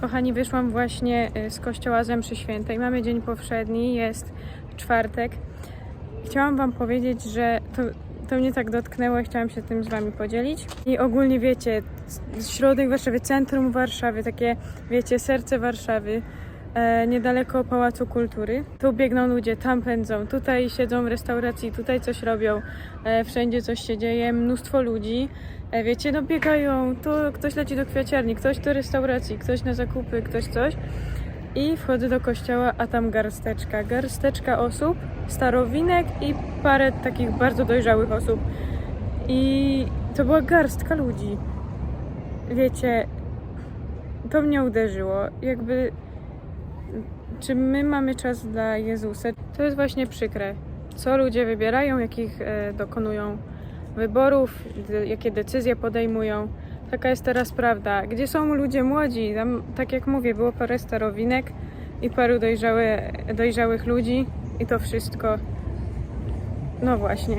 Kochani, wyszłam właśnie y, z kościoła Zemszy Świętej. Mamy dzień powszedni, jest czwartek. Chciałam Wam powiedzieć, że to, to mnie tak dotknęło i chciałam się tym z Wami podzielić. I ogólnie wiecie, środek Warszawy, centrum Warszawy, takie wiecie, serce Warszawy, e, niedaleko Pałacu Kultury. Tu biegną ludzie, tam pędzą, tutaj siedzą w restauracji, tutaj coś robią, e, wszędzie coś się dzieje, mnóstwo ludzi. E, Wiecie, no biegają, tu ktoś leci do kwiaciarni, ktoś do restauracji, ktoś na zakupy, ktoś coś. I wchodzę do kościoła, a tam garsteczka. Garsteczka osób, starowinek i parę takich bardzo dojrzałych osób. I to była garstka ludzi. Wiecie, to mnie uderzyło. Jakby, czy my mamy czas dla Jezusa? To jest właśnie przykre. Co ludzie wybierają, jakich e, dokonują wyborów, jakie decyzje podejmują. Taka jest teraz prawda. Gdzie są ludzie młodzi? Tam, tak jak mówię, było parę starowinek i paru dojrzałe, dojrzałych ludzi i to wszystko. No właśnie.